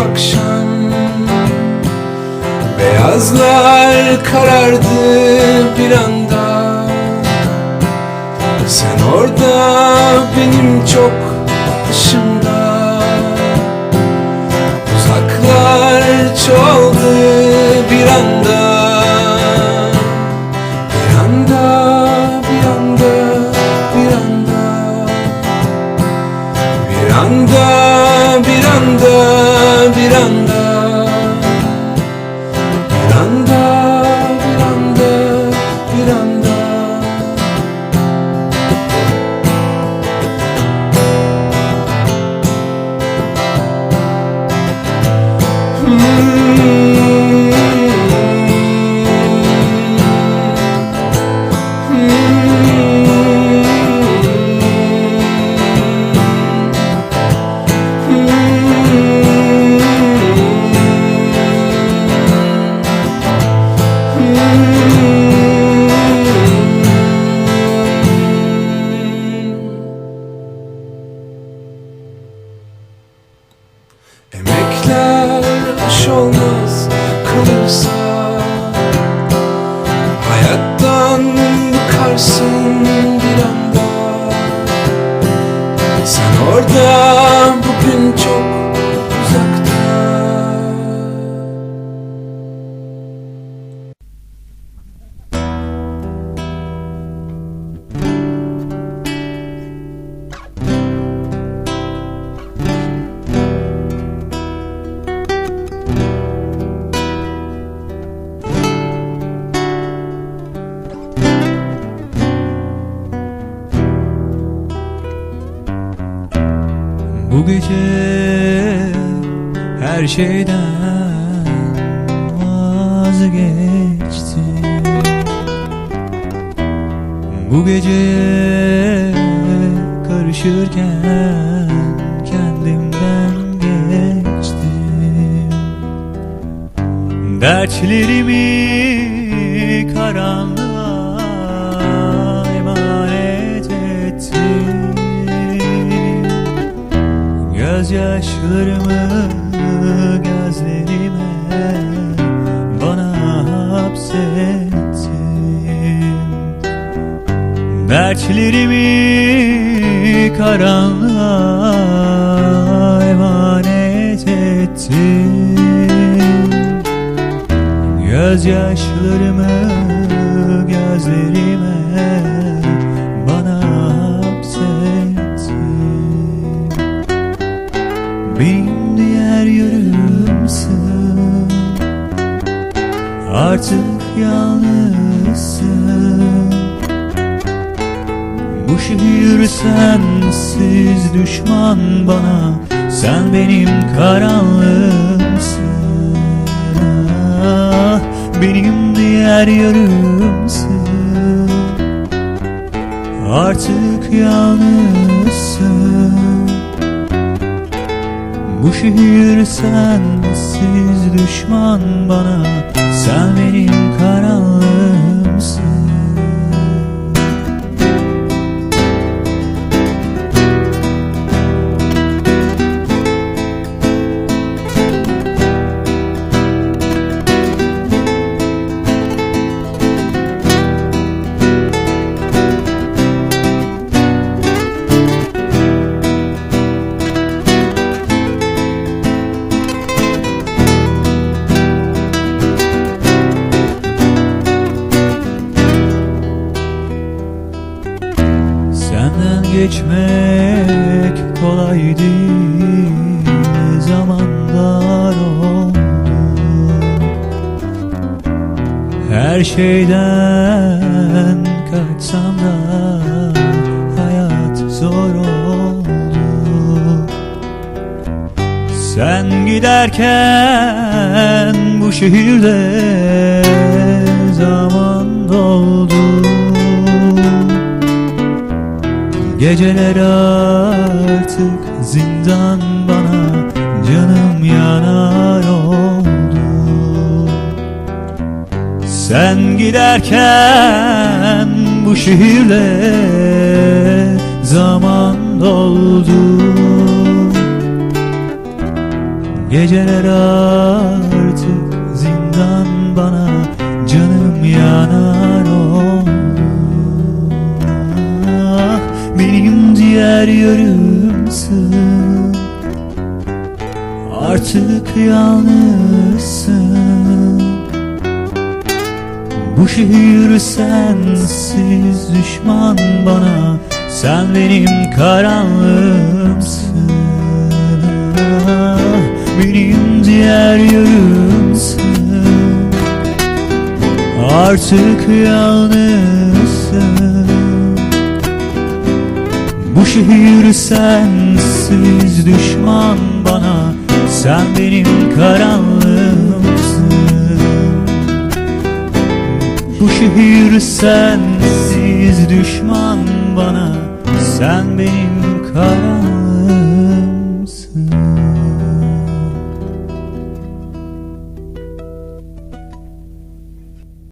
akşam. Beyazlar karardı bir anda. Sen orada benim çok dışımda Uzaklar çoğaldı bir anda, bir anda, bir anda Emekler bıkarsın bir anda Sen orada gece her şeyden vazgeçtim. Bu gece karışırken kendimden geçtim. Dertlerimi karanlığa Gözyaşlarımı gözlerime bana hapsettim Dertlerimi karanlığa emanet ettim Gözyaşlarımı gözlerime Artık yalnızsın. Bu şehir sensiz düşman bana. Sen benim karanlığımsın. Ah, Benim diğer yarımsın. Artık yalnızsın. Bu şehir sensiz düşman bana Sen benim karanlığımsın geçmek kolay değil. Zamanlar oldu? Her şeyden kaçsam da Hayat zor oldu. Sen giderken bu şehirde zaman doldu Geceler artık zindan bana Canım yanar oldu. Sen giderken bu şehirle zaman doldu. Geceler artık Bu şehir sensiz düşman bana. Sen benim karanlığımsın. Benim diğer yarımsın Artık yalnızsın. Bu şehir sensiz düşman bana. Sen benim karanlığımsın Bu şehir sensiz düşman bana. Sen benim karanlığımsın